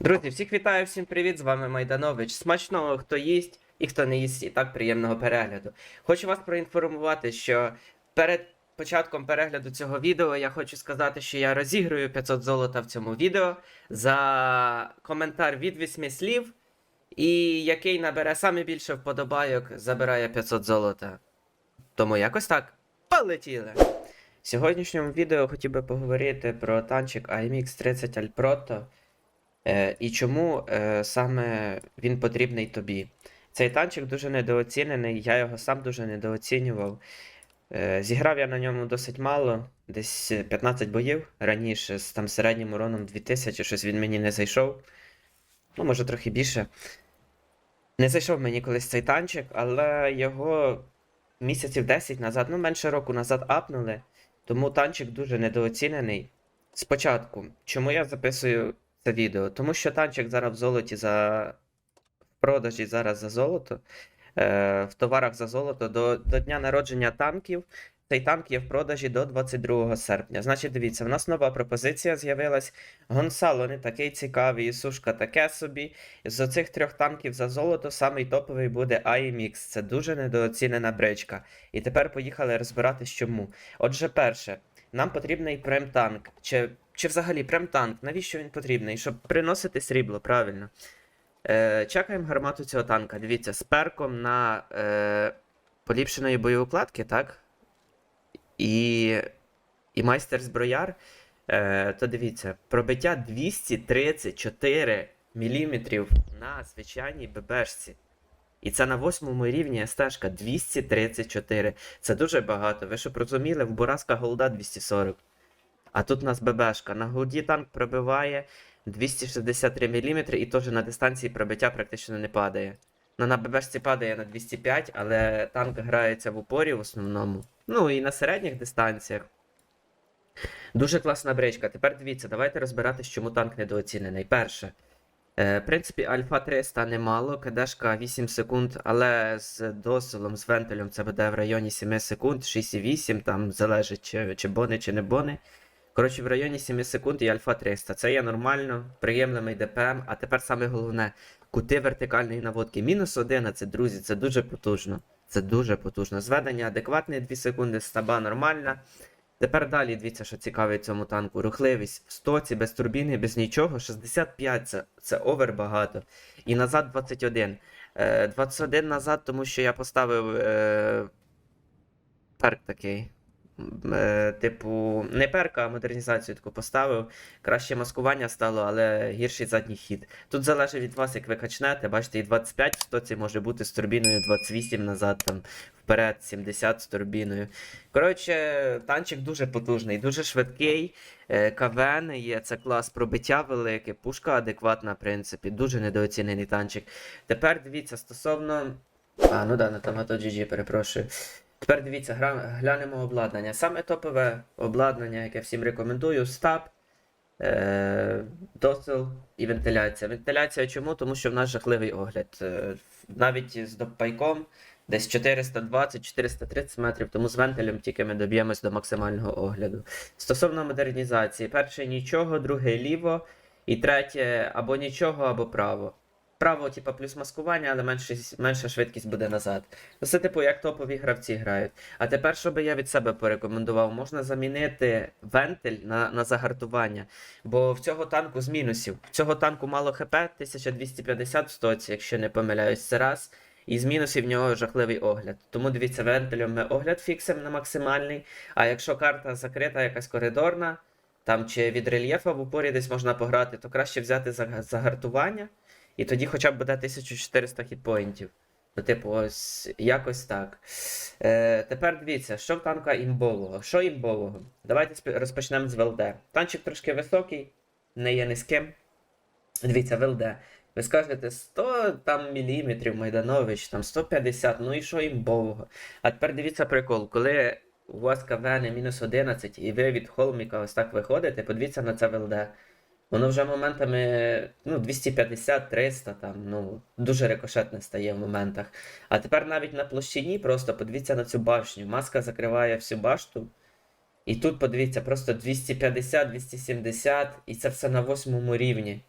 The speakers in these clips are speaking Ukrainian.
Друзі, всіх вітаю, всім привіт! З вами Майданович. Смачного, хто їсть і хто не їсть, і так приємного перегляду. Хочу вас проінформувати, що перед початком перегляду цього відео я хочу сказати, що я розіграю 500 золота в цьому відео за коментар від 8 слів, і який набере саме більше вподобайок, забирає 500 золота. Тому якось так. Полетіли! В сьогоднішньому відео хотів би поговорити про танчик AMX 30 Alproto. Е, і чому е, саме він потрібний тобі? Цей танчик дуже недооцінений, я його сам дуже недооцінював. Е, зіграв я на ньому досить мало, десь 15 боїв раніше, з там середнім уроном 2000, щось він мені не зайшов. Ну, може, трохи більше. Не зайшов мені колись цей танчик, але його місяців 10 назад, ну менше року назад апнули. Тому танчик дуже недооцінений. Спочатку, чому я записую це відео? Тому що танчик зараз в золоті за в продажі зараз за золото. Е, в товарах за золото до, до дня народження танків. Цей танк є в продажі до 22 серпня. Значить, дивіться, в нас нова пропозиція з'явилась. Гонсало не такий цікавий, Сушка таке собі. З оцих трьох танків за золото самий топовий буде AMX. Це дуже недооцінена бричка. І тепер поїхали розбиратись чому. Отже, перше, нам потрібний прем-танк. Чи, чи взагалі прем-танк? Навіщо він потрібний? Щоб приносити срібло, правильно. Е, чекаємо гармату цього танка. Дивіться, з перком на е, поліпшеної бойовикладки, так? І, і майстер зброяр. Е, то дивіться, пробиття 234 мм на звичайній ББшці. І це на восьмому рівні стежка 234. Це дуже багато. Ви щоб розуміли, в Бураска голда 240. А тут у нас ББшка. На голді танк пробиває 263 мм і теж на дистанції пробиття практично не падає. Ну, на ББшці падає на 205, але танк грається в упорі в основному. Ну і на середніх дистанціях. Дуже класна бричка. Тепер дивіться, давайте розбиратись, чому танк недооцінений. Перше. Е, в принципі, Альфа 300 немало, КДшка 8 секунд, але з дозволом, з вентилем це буде в районі 7 секунд, 6,8, там залежить, чи, чи бони, чи не бони. Коротше, в районі 7 секунд і Альфа 300. Це є нормально, приємний ДПМ, а тепер саме головне кути вертикальної наводки. Мінус 11, друзі, це дуже потужно. Це дуже потужно. Зведення адекватне 2 секунди, стаба нормальна. Тепер далі дивіться, що цікавить цьому танку. Рухливість в стоці, без турбіни, без нічого. 65 це, це овер багато. І назад 21. Е, 21 назад, тому що я поставив е, перк такий. Е, типу, не перка, а модернізацію таку поставив. Краще маскування стало, але гірший задній хід. Тут залежить від вас, як ви качнете. Бачите, і 25 в стоці може бути з турбіною, 28 назад, там вперед, 70 з турбіною. Коротше, танчик дуже потужний, дуже швидкий. Е, КВН є, це клас пробиття велике, пушка адекватна, в принципі, дуже недооцінений танчик. Тепер дивіться, стосовно. А, ну да, на Tomato GG, перепрошую. Тепер дивіться, глянемо обладнання. Саме топове обладнання, яке всім рекомендую, стаб, е... досил і вентиляція. Вентиляція чому? Тому що в нас жахливий огляд. Е... Навіть з допайком десь 420-430 метрів, тому з вентилем тільки ми доб'ємось до максимального огляду. Стосовно модернізації, перше нічого, друге ліво, і третє або нічого, або право. Право, типа, плюс маскування, але менше, менша швидкість буде назад. Ну, Це типу, як топові гравці грають. А тепер, що би я від себе порекомендував, можна замінити вентиль на, на загартування. Бо в цього танку з мінусів. В цього танку мало ХП, 1250 в стоці, якщо не помиляюсь, це раз. І з мінусів в нього жахливий огляд. Тому дивіться, вентилем ми огляд фіксимо на максимальний. А якщо карта закрита, якась коридорна, там чи від рельєфа в упорі десь можна пограти, то краще взяти заг- загартування. І тоді хоча б буде 1400 хітпоінтів. Ну, типу, ось якось так. Е, тепер дивіться, що в танка імбового. Що імбового? Давайте розпочнемо з ВЛД. Танчик трошки високий, не є низьким. Дивіться, ВЛД. Ви скажете 100 там міліметрів Майданович, там 150, ну і що імбового? А тепер дивіться прикол, коли у вас КВН мінус 11 і ви від холміка ось так виходите, подивіться на це ВЛД. Воно вже моментами ну, 250-300, там, ну, дуже рикошетне стає в моментах. А тепер навіть на площині просто подивіться на цю башню. Маска закриває всю башту. І тут подивіться, просто 250-270, і це все на восьмому рівні.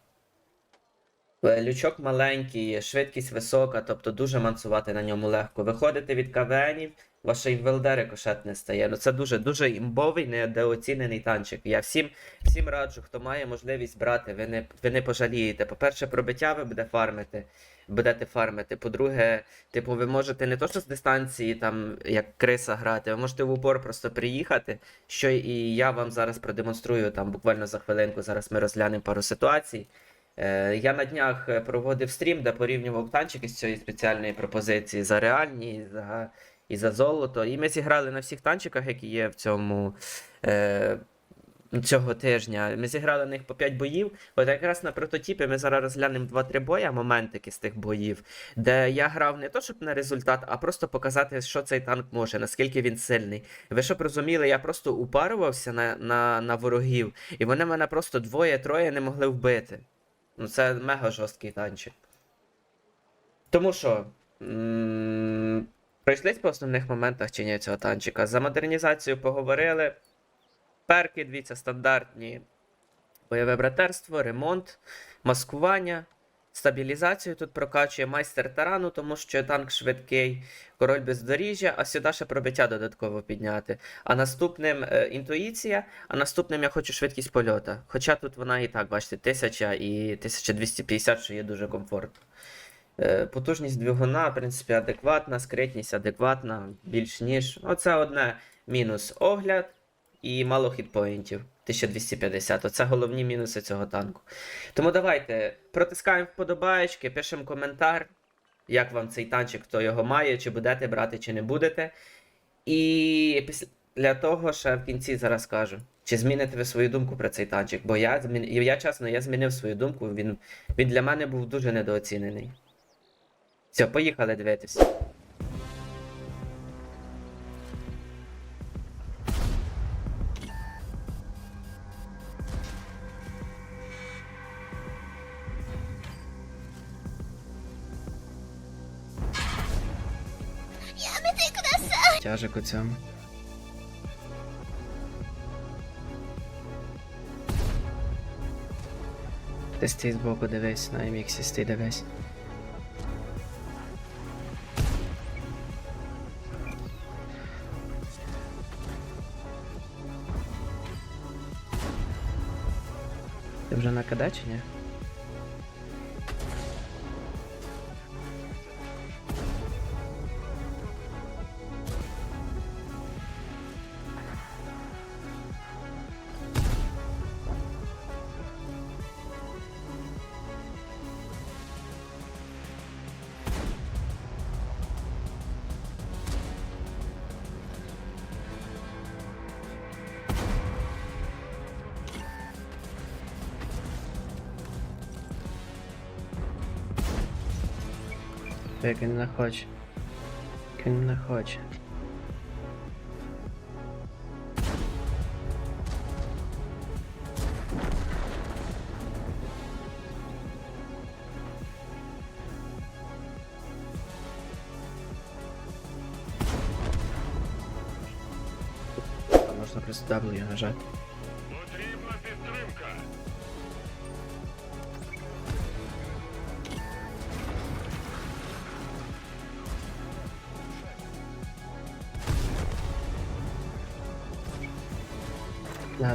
Е, Лючок маленький, швидкість висока, тобто дуже мансувати на ньому легко. Виходите від КВНів, ваше і в ВЛД рикошет не стає. Ну це дуже дуже імбовий, недооцінений танчик. Я всім, всім раджу, хто має можливість брати, ви не, ви не пожалієте. По-перше, пробиття ви буде фармити, будете фармити. По-друге, типу, ви можете не то, що з дистанції, там, як криса грати, ви можете в упор просто приїхати. Що і я вам зараз продемонструю там буквально за хвилинку. Зараз ми розглянемо пару ситуацій. Е, Я на днях е, проводив стрім, де порівнював танчики з цієї спеціальної пропозиції за реальні і за, і за золото. І ми зіграли на всіх танчиках, які є в цьому. Е, Цього тижня ми зіграли на них по 5 боїв. От якраз на прототипі ми зараз розглянемо 2-3 боя, моментики з тих боїв, де я грав не то, щоб на результат, а просто показати, що цей танк може, наскільки він сильний. Ви щоб розуміли, я просто упарувався на, на, на ворогів, і вони мене просто двоє-троє не могли вбити. Ну, це мега жорсткий танчик. Тому що. Пройшлись по основних моментах чи ні цього танчика. За модернізацію поговорили. Перки, дивіться, стандартні. Бойове братерство, ремонт, маскування, стабілізацію тут прокачує майстер тарану, тому що танк швидкий, король бездоріжжя, а сюди ще пробиття додатково підняти. А наступним е, інтуїція, а наступним я хочу швидкість польота. Хоча тут вона і так, бачите, 1000 і 1250, що є дуже комфортно. Е, Потужність двигуна, в принципі, адекватна, скритність адекватна, більш ніж. Оце одне мінус огляд і мало хітпоінтів. 1250. Оце головні мінуси цього танку. Тому давайте протискаємо вподобаєчки, пишемо коментар, як вам цей танчик, хто його має, чи будете брати, чи не будете. І після того ще в кінці зараз скажу, чи зміните ви свою думку про цей танчик. Бо я, я чесно, я змінив свою думку, він, він для мене був дуже недооцінений. Все, поїхали дивитись. Тяжик у цьому. Ти стій збоку дивись, на MX стій дивись. Ти вже на КД чи ні? Як він не хоче. Як він не хоче. Можна просто W нажати.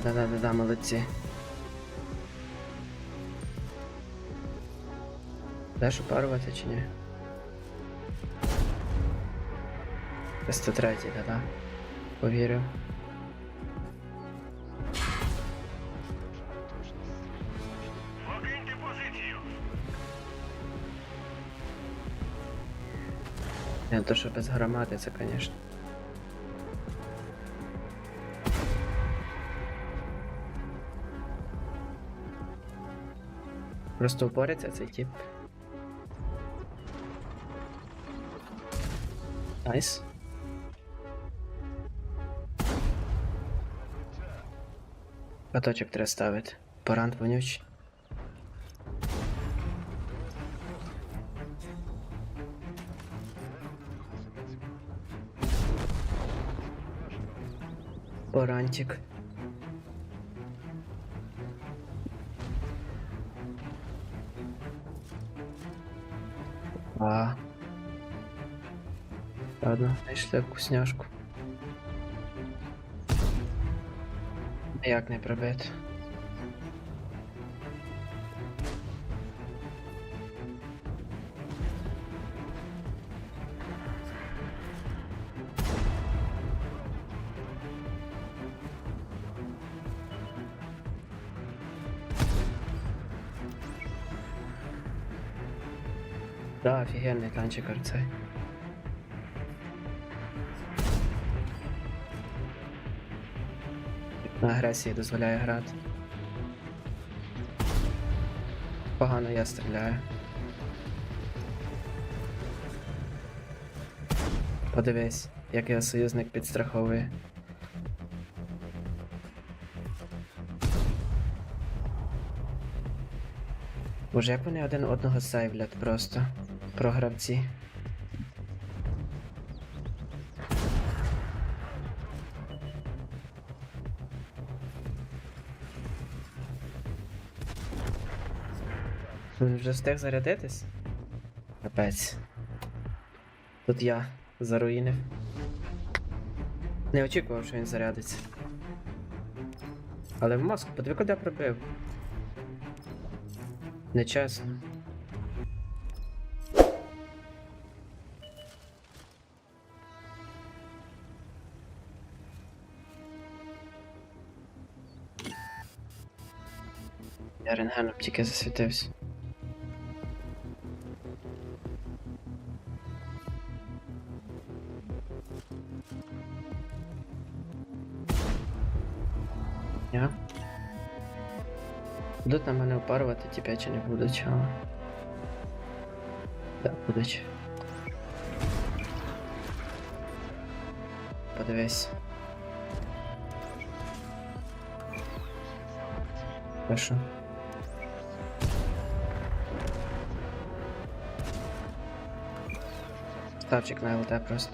Да, да, да, да, да, молодці. Даш упарувати чи ні? 103, да, да. Повірю. Не то, що без громади, це, звісно. Просто упориться цей тип. Найс. Каточок треба ставити. Порант вонючий. Порантик. А. Ладно, знайшли вкусняшку. Як не пробити? Да, офігенний танчик цей. На агресії дозволяє грати. Погано я стріляю. Подивись, як його союзник підстраховує. Боже, як вони один одного сейвлять просто. Програвці. Він вже встиг зарядитись? Капець. Тут я заруїнив. Не очікував, що він зарядиться. Але в мозку, подиви, куди пробив. Нечесно. Рентгеном тільки засвітився. Я? Будуть на мене опарувати п'ять чи не будуть, а. Так, будуть. Подивись. Хорошо. Ставчик на ЛТ просто.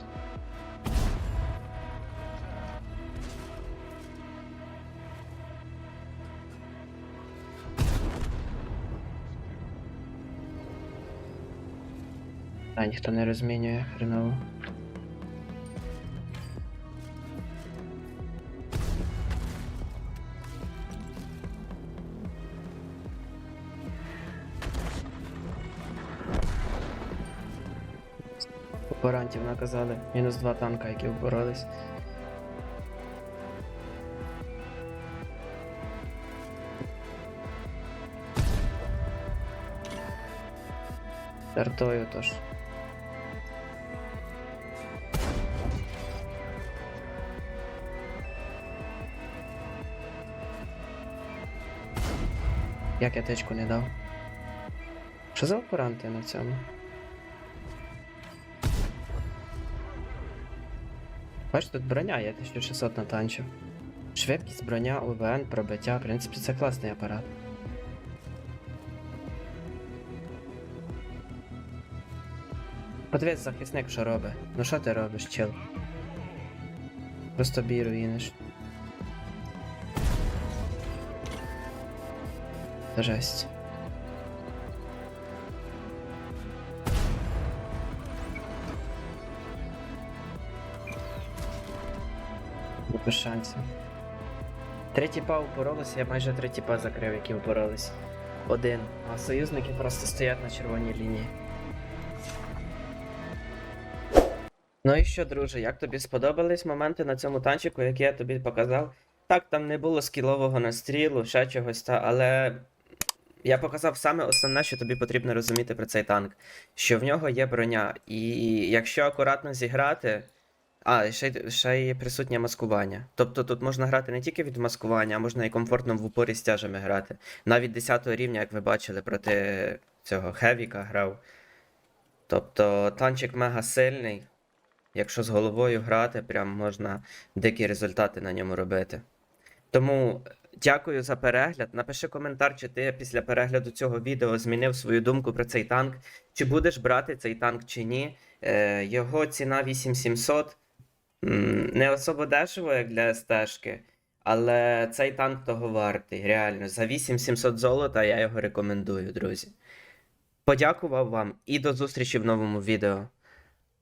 А, ніхто не розмінює хреново. Оперантів наказали. Мінус два танка, які вборолись. Стартою тож. Як я течку не дав? Що за операнти на цьому? Бачиш, тут броня є 1600 натанчив. Швидкість, броня, УВН, пробиття. В принципі, це класний апарат. Подивись, захисник, що робить. Ну що ти робиш, чел? Просто бій руїниш. Жесть. Шансів. Три тіпа упоролися, я майже три тіпа закрив, які упоролись. Один. А союзники просто стоять на червоній лінії. Ну і що, друже, як тобі сподобались моменти на цьому танчику, які я тобі показав? Так, там не було скілового настрілу, ще чогось, та, але я показав саме основне, що тобі потрібно розуміти про цей танк. Що в нього є броня, і якщо акуратно зіграти. А, ще, ще й присутнє маскування. Тобто тут можна грати не тільки від маскування, а можна і комфортно в упорі з тяжами грати. Навіть 10 рівня, як ви бачили, проти цього Хевіка грав. Тобто танчик мега сильний. Якщо з головою грати, прям можна дикі результати на ньому робити. Тому дякую за перегляд. Напиши коментар, чи ти після перегляду цього відео змінив свою думку про цей танк, чи будеш брати цей танк чи ні. Е, його ціна 8700. Не особо дешево, як для СТ-шки, але цей танк того вартий, реально. За 8700 золота я його рекомендую, друзі. Подякував вам і до зустрічі в новому відео.